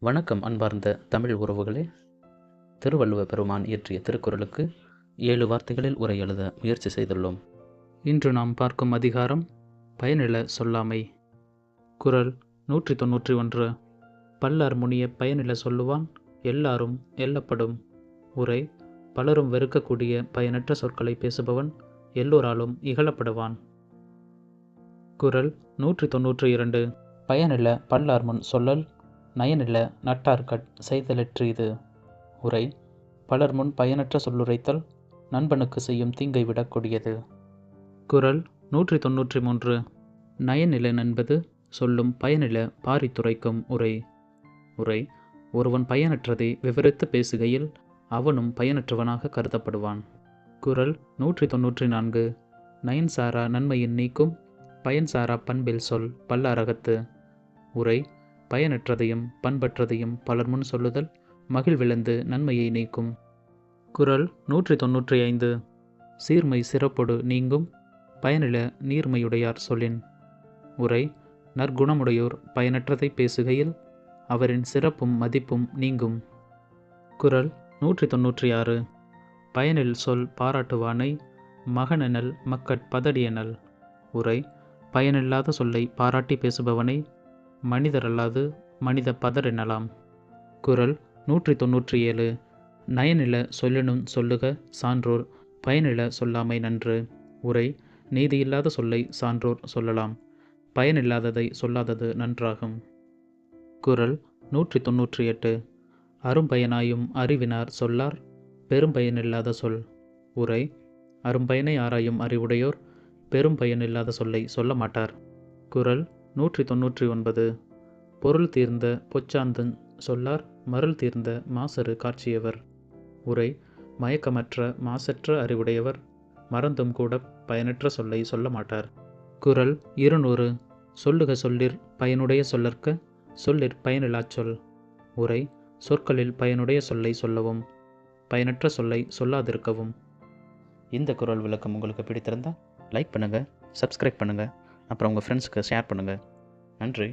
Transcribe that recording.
வணக்கம் அன்பார்ந்த தமிழ் உறவுகளே. திருவள்ளுவ பெருமான் இயற்றிய திருக்குறளுக்கு ஏழு வார்த்தைகளில் உரை எழுத முயற்சி செய்துள்ளோம். இன்று நாம் பார்க்கும் அதிகாரம் பயனில சொல்லாமை. குரல் நூற்றி தொன்னூற்றி ஒன்று. பல்லார் முனிய பயனில சொல்லுவான் எல்லாரும் எல்லப்படும். உரை பலரும் வெறுக்கக்கூடிய பயனற்ற சொற்களை பேசுபவன் எல்லோராலும் இகழப்படுவான். குரல் நூற்றி தொன்னூற்றி இரண்டு. பயனில பல்லார் முன் சொல்லல் நயனில நட்டார்கட் செய்தலற்று இது. உரை பலர் முன் பயனற்ற சொல்லுரைத்தல் நண்பனுக்கு செய்யும் தீங்கை விடக்கூடியது குரல் நூற்றி தொன்னூற்றி மூன்று நயனில என்பது சொல்லும் பயனில பாரித்துரைக்கும் உரை. உரை ஒருவன் பயனற்றதை விவரித்து பேசுகையில் அவனும் பயனற்றவனாக கருதப்படுவான். குரல் நூற்றி தொன்னூற்றி நான்கு நயன் சாரா நன்மையின் நீக்கும் பயன் சாரா பண்பில் சொல் பல்லாரகத்து. உரை பயனற்றதையும் பண்பற்றதையும் பலர் முன் சொல்லுதல் மகிழ்விழந்து நன்மையை நீக்கும். குரல் நூற்றி தொன்னூற்றி ஐந்து. சீர்மை சிறப்பொடு நீங்கும். பயனில நீர்மையுடையார் சொல்லின். உரை நற்குணமுடையோர் பயனற்றதை பேசுகையில் அவரின் சிறப்பும் மதிப்பும் நீங்கும். குரல் நூற்றி தொன்னூற்றி ஆறு. பயனில் சொல் பாராட்டுவானை மகனெனல் மக்கட் பதடியனல். உரை பயனில்லாத சொல்லை பாராட்டி பேசுபவனை மனிதரல்லாது மனித பதர் எனலாம். குரல் நூற்றி தொன்னூற்றி ஏழு நயனில சொல்லணும் சொல்லுக சான்றோர் பயனில சொல்லாமை நன்று. உரை நீதியில்லாத சொல்லை சான்றோர் சொல்லலாம் பயனில்லாததை சொல்லாதது நன்றாகும். குரல் நூற்றி தொன்னூற்றி எட்டு அரும்பயனாயும் அறிவினார் சொல்லார் பெரும்பயனில்லாத சொல். உரை அரும்பயனை ஆராயும் அறிவுடையோர் பெரும் பயனில்லாத சொல்லை சொல்ல மாட்டார் குரல் நூற்றி தொன்னூற்றி ஒன்பது. பொருள் தீர்ந்த பொச்சாந்தன் சொல்லார் மருள் தீர்ந்த மாசரு காட்சியவர். உரை மயக்கமற்ற மாசற்ற அறிவுடையவர் மறந்தும் கூட பயனற்ற சொல்லை சொல்ல மாட்டார். குரல் இருநூறு. சொல்லுக சொல்லிற் பயனுடைய சொல்லற்க சொல்லிற் பயனிலாச் சொல். உரை சொற்களில் பயனுடைய சொல்லை சொல்லவும் பயனற்ற சொல்லை சொல்லாதிருக்கவும். இந்த குரல் விளக்கம் உங்களுக்கு பிடித்திருந்தால் லைக் பண்ணுங்கள் சப்ஸ்கிரைப் பண்ணுங்கள் அப்புறம் உங்கள் ஃப்ரெண்ட்ஸுக்கு ஷேர் பண்ணுங்கள் நன்றி.